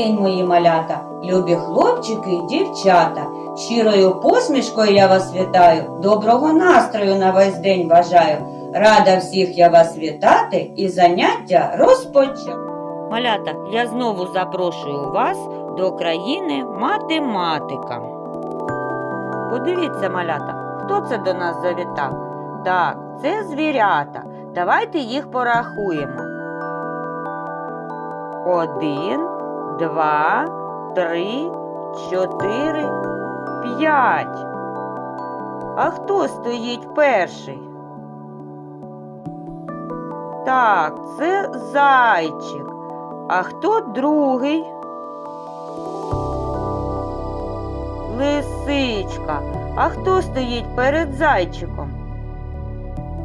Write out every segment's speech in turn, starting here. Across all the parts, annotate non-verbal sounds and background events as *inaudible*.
день, мої малята, любі хлопчики і дівчата. Щирою посмішкою я вас вітаю, доброго настрою на весь день бажаю. Рада всіх я вас вітати і заняття розпочати. Малята, я знову запрошую вас до країни математика. Подивіться, малята, хто це до нас завітав? Так, це звірята. Давайте їх порахуємо. Один, два, три, чотири, п'ять. А хто стоїть перший? Так, це зайчик. А хто другий? Лисичка. А хто стоїть перед зайчиком?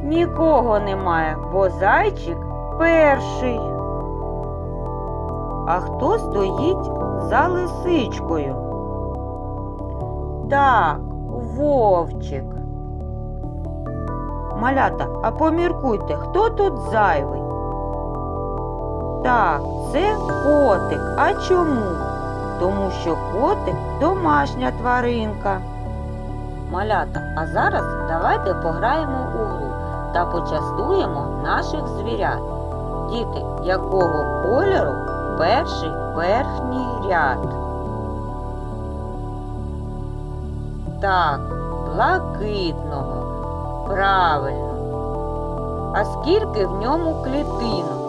Нікого немає, бо зайчик перший. А хто стоїть за лисичкою? Так, вовчик. Малята, а поміркуйте, хто тут зайвий? Так, це котик. А чому? Тому що котик домашня тваринка. Малята, а зараз давайте пограємо у гру та почастуємо наших звірят. Діти, якого кольору перший верхній ряд? Так, блакитного. Правильно. А скільки в ньому клітинок?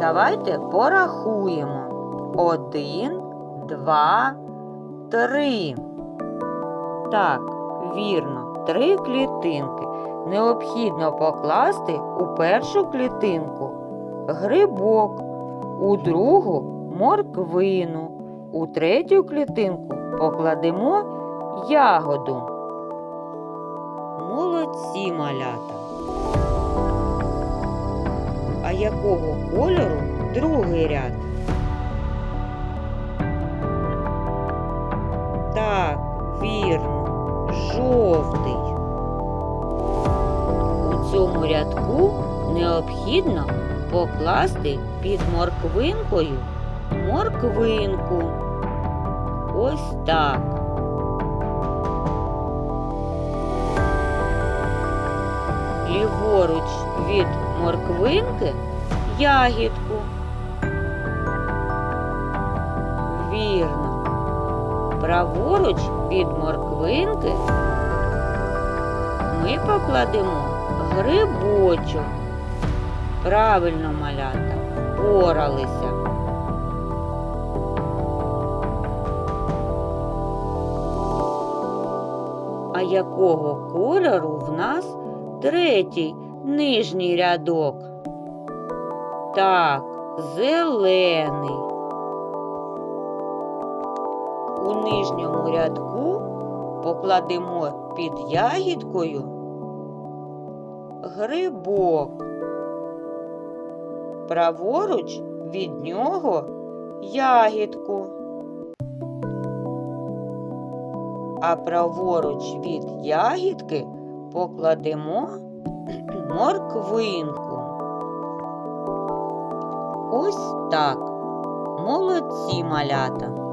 Давайте порахуємо. Один, два, три. Так, вірно, три клітинки. Необхідно покласти у першу клітинку грибок, у другу морквину, у третю клітинку покладемо ягоду. Молодці малята. А якого кольору другий ряд? Так, вірно, жовтий. У цьому рядку необхідно покласти під морквинкою морквинку. Ось так. Ліворуч від морквинки ягідку. Вірно. Праворуч від морквинки ми покладемо грибочок. Правильно малята, поралися. А якого кольору в нас третій нижній рядок? Так, зелений. У нижньому рядку покладемо під ягідкою грибок. Праворуч від нього ягідку. А праворуч від ягідки покладемо *clears throat* морквинку. Ось так. Молодці малята.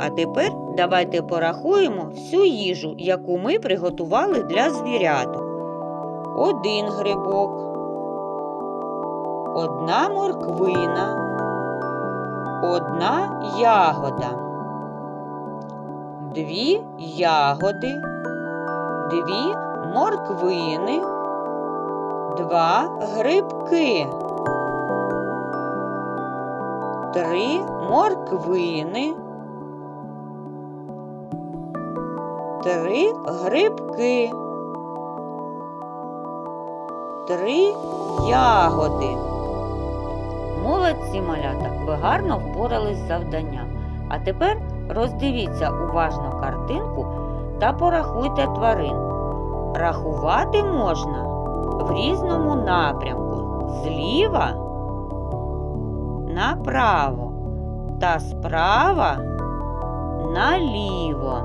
А тепер давайте порахуємо всю їжу, яку ми приготували для звіряток. Один грибок, одна морквина, одна ягода, дві ягоди, дві морквини, два грибки, три морквини. Три грибки, три ягоди. Молодці малята, ви гарно впорались з завданням. А тепер роздивіться уважно картинку та порахуйте тварин. Рахувати можна в різному напрямку зліва направо та справа наліво.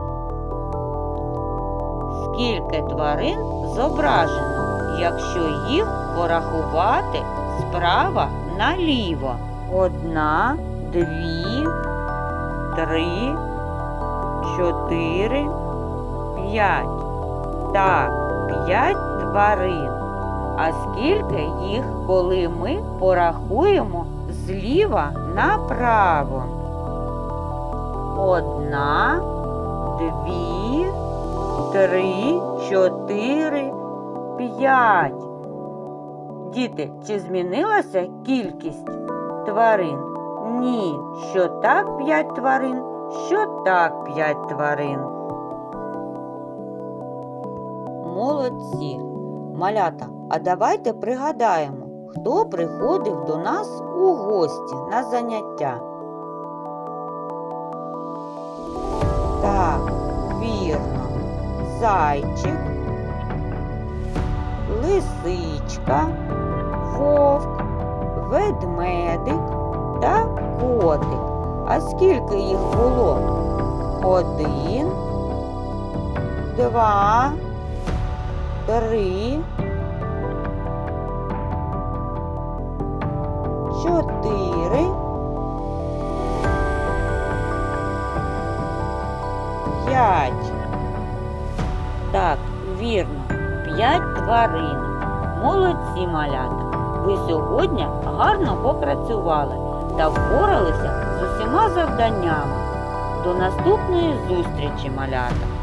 Скільки тварин зображено, якщо їх порахувати справа наліво? Одна, дві, три, чотири, п'ять. Так, п'ять тварин. А скільки їх, коли ми порахуємо зліва направо? Одна, дві, три, чотири, п'ять. Діти, чи змінилася кількість тварин? Ні, що так п'ять тварин, що так п'ять тварин. Молодці. Малята, а давайте пригадаємо, хто приходив до нас у гості на заняття. Так, вірно. Зайчик, лисичка, вовк, ведмедик та котик. А скільки їх було? Один, два, три, чотири, п'ять. Так, вірно, п'ять тварин. Молодці малята. Ви сьогодні гарно попрацювали та впоралися з усіма завданнями. До наступної зустрічі, малята!